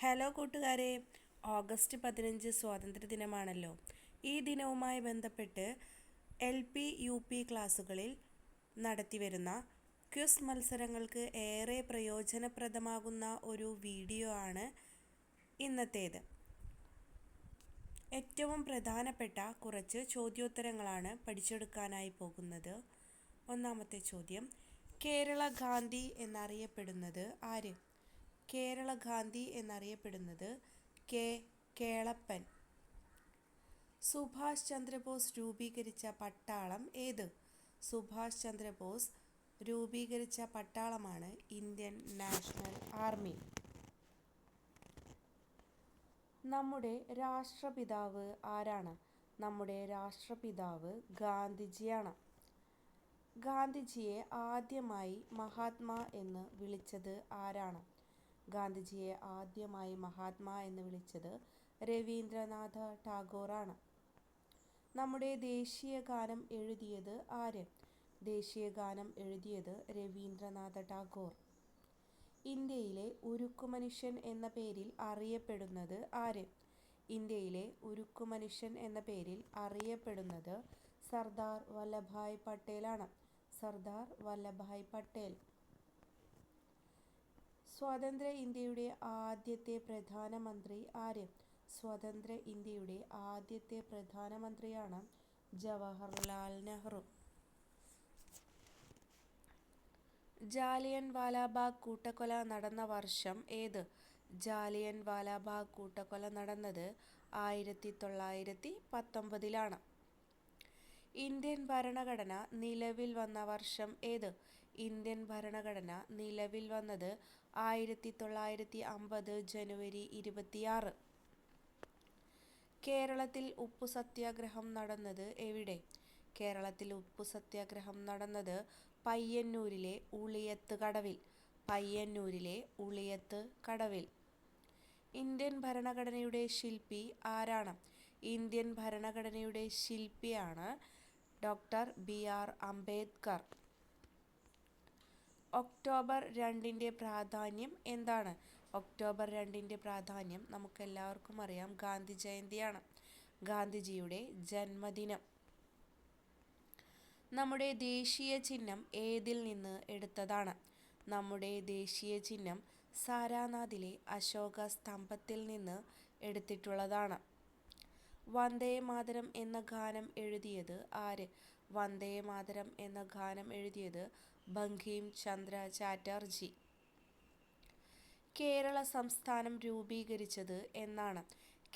Hello കൂട്ടുകാരെ. August പതിനഞ്ച് സ്വാതന്ത്ര്യ ദിനമാണല്ലോ. ഈ ദിനവുമായി ബന്ധപ്പെട്ട് എൽ പി യു പി ക്ലാസ്സുകളിൽ നടത്തിവരുന്ന ക്വിസ് മത്സരങ്ങൾക്ക് ഏറെ പ്രയോജനപ്രദമാകുന്ന ഒരു വീഡിയോ ആണ് ഇന്നത്തേത്. ഏറ്റവും പ്രധാനപ്പെട്ട കുറച്ച് ചോദ്യോത്തരങ്ങളാണ് പഠിച്ചെടുക്കാനായി പോകുന്നത്. ഒന്നാമത്തെ ചോദ്യം കേരള ഗാന്ധി എന്നറിയപ്പെടുന്നത് ആര്? കേരള ഗാന്ധി എന്നറിയപ്പെടുന്നത് കെ. കേളപ്പൻ. സുഭാഷ് ചന്ദ്രബോസ് രൂപീകരിച്ച പട്ടാളം ഏത്? സുഭാഷ് ചന്ദ്രബോസ് രൂപീകരിച്ച പട്ടാളമാണ് ഇന്ത്യൻ നാഷണൽ ആർമി. നമ്മുടെ രാഷ്ട്രപിതാവ് ആരാണ്? നമ്മുടെ രാഷ്ട്രപിതാവ് ഗാന്ധിജിയാണ്. ഗാന്ധിജിയെ ആദ്യമായി മഹാത്മാ എന്ന് വിളിച്ചത് ആരാണ്? ഗാന്ധിജിയെ ആദ്യമായി മഹാത്മാ എന്ന് വിളിച്ചത് രവീന്ദ്രനാഥ ടാഗോറാണ്. നമ്മുടെ ദേശീയ ഗാനം എഴുതിയത് ആര്? ദേശീയ ഗാനം എഴുതിയത് രവീന്ദ്രനാഥ ടാഗോർ. ഇന്ത്യയിലെ ഉരുക്കുമനുഷ്യൻ എന്ന പേരിൽ അറിയപ്പെടുന്നത് ആര്? ഇന്ത്യയിലെ ഉരുക്കുമനുഷ്യൻ എന്ന പേരിൽ അറിയപ്പെടുന്നത് സർദാർ വല്ലഭായ് പട്ടേലാണ്. സർദാർ വല്ലഭായ് പട്ടേൽ. സ്വതന്ത്ര ഇന്ത്യയുടെ ആദ്യത്തെ പ്രധാനമന്ത്രി ആര്? സ്വതന്ത്ര ഇന്ത്യയുടെ ആദ്യത്തെ പ്രധാനമന്ത്രിയാണ് ജവഹർലാൽ നെഹ്റു. ജാലിയൻ വാലാബാഗ് കൂട്ടക്കൊല നടന്ന വർഷം ഏത്? ജാലിയൻ വാലാബാഗ് കൂട്ടക്കൊല നടന്നത് ആയിരത്തി തൊള്ളായിരത്തി പത്തൊമ്പതിലാണ്. ഇന്ത്യൻ ഭരണഘടന നിലവിൽ വന്ന വർഷം ഏത്? ഇന്ത്യൻ ഭരണഘടന നിലവിൽ വന്നത് ആയിരത്തി തൊള്ളായിരത്തി അമ്പത് ജനുവരി ഇരുപത്തിയാറ്. കേരളത്തിൽ ഉപ്പു സത്യാഗ്രഹം നടന്നത് എവിടെ? കേരളത്തിൽ ഉപ്പു സത്യാഗ്രഹം നടന്നത് പയ്യന്നൂരിലെ ഉളിയത്ത് കടവിൽ. പയ്യന്നൂരിലെ ഉളിയത്ത് കടവിൽ. ഇന്ത്യൻ ഭരണഘടനയുടെ ശില്പി ആരാണ്? ഇന്ത്യൻ ഭരണഘടനയുടെ ശില്പിയാണ് doctor B R Ambedkar. October രണ്ടിന്റെ പ്രാധാന്യം എന്താണ്? ഒക്ടോബർ രണ്ടിന്റെ പ്രാധാന്യം നമുക്കെല്ലാവർക്കും അറിയാം. ഗാന്ധി ജയന്തിയാണ്. ഗാന്ധിജിയുടെ ജന്മദിനം. നമ്മുടെ ദേശീയ ചിഹ്നം ഏതിൽ നിന്ന് എടുത്തതാണ്? നമ്മുടെ ദേശീയ ചിഹ്നം സാരാനാഥിലെ അശോക സ്തംഭത്തിൽ നിന്ന് എടുത്തിട്ടുള്ളതാണ്. വന്ദേ മാതരം എന്ന ഗാനം എഴുതിയത് ആര്? വന്ദേ മാതരം എന്ന ഗാനം എഴുതിയത് ബംഗീം ചന്ദ്ര ചാറ്റർജി കേരള സംസ്ഥാനം രൂപീകരിച്ചത് എന്നാണ്.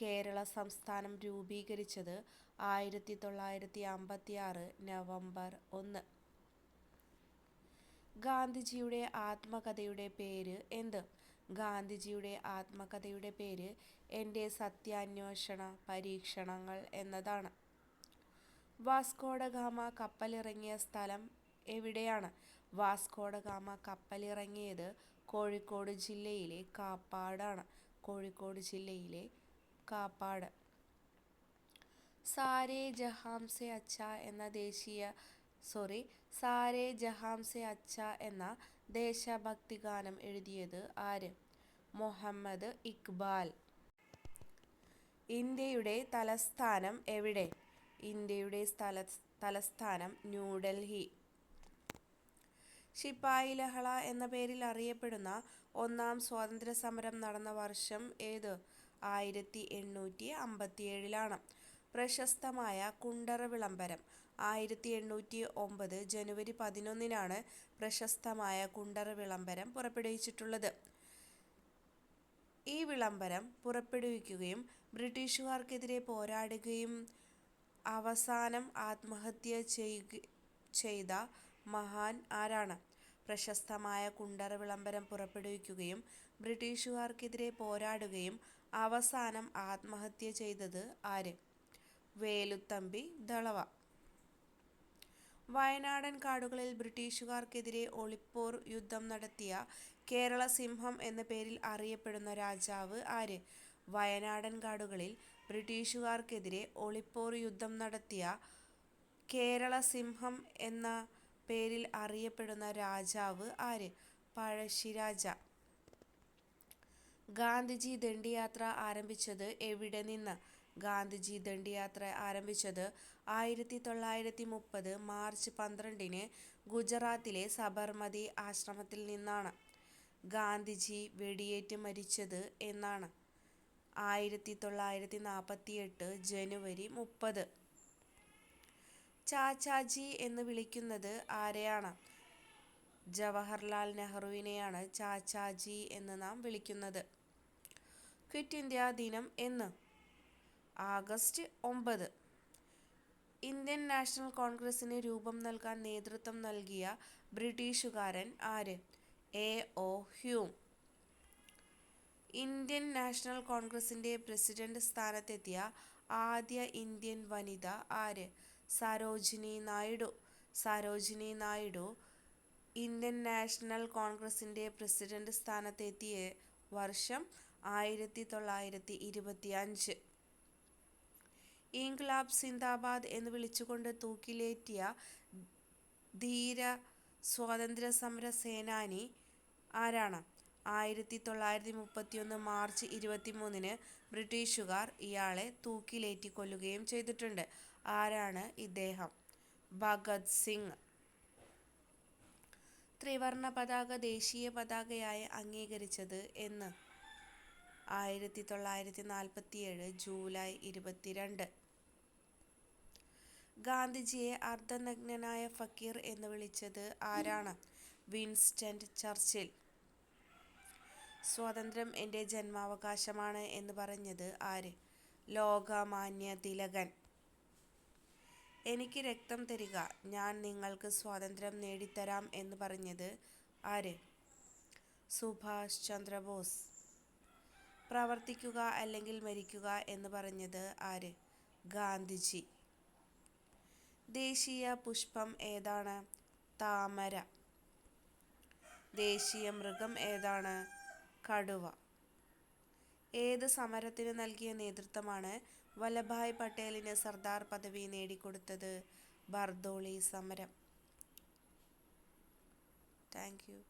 കേരള സംസ്ഥാനം രൂപീകരിച്ചത് ആയിരത്തി തൊള്ളായിരത്തി അമ്പത്തി ആറ് നവംബർ ഒന്ന്. ഗാന്ധിജിയുടെ ആത്മകഥയുടെ പേര് എന്ത്? ഗാന്ധിജിയുടെ ആത്മകഥയുടെ പേര് എന്റെ സത്യാന്വേഷണ പരീക്ഷണങ്ങൾ എന്നതാണ്. വാസ്കോഡഗാമ കപ്പലിറങ്ങിയ സ്ഥലം എവിടെയാണ്? വാസ്കോഡഗാമ കപ്പലിറങ്ങിയത് കോഴിക്കോട് ജില്ലയിലെ കാപ്പാടാണ്. കോഴിക്കോട് ജില്ലയിലെ കാപ്പാട്. സാരേ ജഹാംസെ അച്ച എന്ന ദേശീയ സോറി സാരേ ജഹാംസെ അച്ച എന്ന ദേശഭക്തി ഗാനം എഴുതിയത് ആര്? മുഹമ്മദ് ഇക്ബാൽ. ഇന്ത്യയുടെ തലസ്ഥാനം എവിടെ? ഇന്ത്യയുടെ സ്ഥല തലസ്ഥാനം ന്യൂഡൽഹി. ശിപ്പായി ലഹള എന്ന പേരിൽ അറിയപ്പെടുന്ന ഒന്നാം സ്വാതന്ത്ര്യ സമരം നടന്ന വർഷം ഏത്? ആയിരത്തി എണ്ണൂറ്റി അമ്പത്തിയേഴിലാണ് പ്രശസ്തമായ കുണ്ടറ വിളംബരം ആയിരത്തി എണ്ണൂറ്റി ഒമ്പത് ജനുവരി പതിനൊന്നിനാണ് പ്രശസ്തമായ കുണ്ടറ വിളംബരം പുറപ്പെടുവിച്ചിട്ടുള്ളത്. ഈ വിളംബരം പുറപ്പെടുവിക്കുകയും ബ്രിട്ടീഷുകാർക്കെതിരെ പോരാടുകയും അവസാനം ആത്മഹത്യ ചെയ്ത മഹാൻ ആരാണ്? പ്രശസ്തമായ കുണ്ടറ വിളംബരം പുറപ്പെടുവിക്കുകയും ബ്രിട്ടീഷുകാർക്കെതിരെ പോരാടുകയും അവസാനം ആത്മഹത്യ ചെയ്തത് ആര്? വേലുത്തമ്പി ദളവ. വയനാടൻ കാടുകളിൽ ബ്രിട്ടീഷുകാർക്കെതിരെ ഒളിപ്പോർ യുദ്ധം നടത്തിയ കേരള സിംഹം എന്ന പേരിൽ അറിയപ്പെടുന്ന രാജാവ് ആര്? വയനാടൻ കാടുകളിൽ ബ്രിട്ടീഷുകാർക്കെതിരെ ഒളിപ്പോർ യുദ്ധം നടത്തിയ കേരള സിംഹം എന്ന പേരിൽ അറിയപ്പെടുന്ന രാജാവ് ആര്? പഴശ്ശിരാജ ഗാന്ധിജി ദണ്ഡിയാത്ര ആരംഭിച്ചത് എവിടെ നിന്ന്? ഗാന്ധിജി ദണ്ഡിയാത്ര ആരംഭിച്ചത് ആയിരത്തി തൊള്ളായിരത്തി മുപ്പത് മാർച്ച് പന്ത്രണ്ടിന് ഗുജറാത്തിലെ സബർമതി ആശ്രമത്തിൽ നിന്നാണ്. ഗാന്ധിജി വെടിയേറ്റ് മരിച്ചത് എന്നാണ്? ആയിരത്തി തൊള്ളായിരത്തി നാൽപ്പത്തിയെട്ട് ജനുവരി മുപ്പത്. ചാച്ചാജി എന്ന് വിളിക്കുന്നത് ആരെയാണ്? ജവഹർലാൽ നെഹ്റുവിനെയാണ് ചാച്ചാജി എന്ന് നാം വിളിക്കുന്നത്. ക്വിറ്റ് ഇന്ത്യ ദിനം എന്ന്? ആഗസ്റ്റ് ഒമ്പത്. ഇന്ത്യൻ നാഷണൽ കോൺഗ്രസ്സിന് രൂപം നൽകാൻ നേതൃത്വം നൽകിയ ബ്രിട്ടീഷുകാരൻ ആര്? A. O. Hume. Indian National കോൺഗ്രസ്സിന്റെ പ്രസിഡന്റ് സ്ഥാനത്തെത്തിയ ആദ്യ ഇന്ത്യൻ വനിത ആര്? സരോജിനി നായിഡു. സരോജിനി നായിഡു ഇന്ത്യൻ നാഷണൽ കോൺഗ്രസ്സിന്റെ പ്രസിഡന്റ് സ്ഥാനത്തെത്തിയ വർഷം ആയിരത്തി തൊള്ളായിരത്തി ഇരുപത്തിയഞ്ച്. ഇൻക്ലാബ് സിന്ദാബാദ് എന്ന് വിളിച്ചുകൊണ്ട് തൂക്കിലേറ്റിയ ധീര സ്വാതന്ത്ര്യ സമര സേനാനി ആരാണ്? ആയിരത്തി തൊള്ളായിരത്തി മുപ്പത്തിയൊന്ന് മാർച്ച് ഇരുപത്തിമൂന്നിന് ബ്രിട്ടീഷുകാർ ഇയാളെ തൂക്കിലേറ്റി കൊല്ലുകയും ചെയ്തിട്ടുണ്ട്. ആരാണ് ഇദ്ദേഹം? ഭഗത് സിംഗ്. ത്രിവർണ പതാക ദേശീയ പതാകയായി അംഗീകരിച്ചത് എന്ന്? ആയിരത്തി തൊള്ളായിരത്തി നാൽപ്പത്തിയേഴ് ജൂലൈ ഇരുപത്തിരണ്ട്. ഗാന്ധിജിയെ അർദ്ധനഗ്നനായ ഫക്കീർ എന്ന് വിളിച്ചത് ആരാണ്? Winston Churchill. സ്വാതന്ത്ര്യം എന്റെ ജന്മാവകാശമാണ് എന്ന് പറഞ്ഞത് ആര്? ലോകമാന്യ തിലകൻ. എനിക്ക് രക്തം തരിക, ഞാൻ നിങ്ങൾക്ക് സ്വാതന്ത്ര്യം നേടിത്തരാം എന്ന് പറഞ്ഞത് ആര്? സുഭാഷ് ചന്ദ്രബോസ്. പ്രവർത്തിക്കുക അല്ലെങ്കിൽ മരിക്കുക എന്ന് പറഞ്ഞത് ആര്? ഗാന്ധിജി. ദേശീയ പുഷ്പം ഏതാണ്? താമര. ദേശീയ മൃഗം ഏതാണ്? കടുവ. ഏത് സമരത്തിന് നൽകിയ നേതൃത്വമാണ് വല്ലഭായ് പട്ടേലിന് സർദാർ പദവി നേടിക്കൊടുത്തത്? ബർദോളി സമരം. Thank you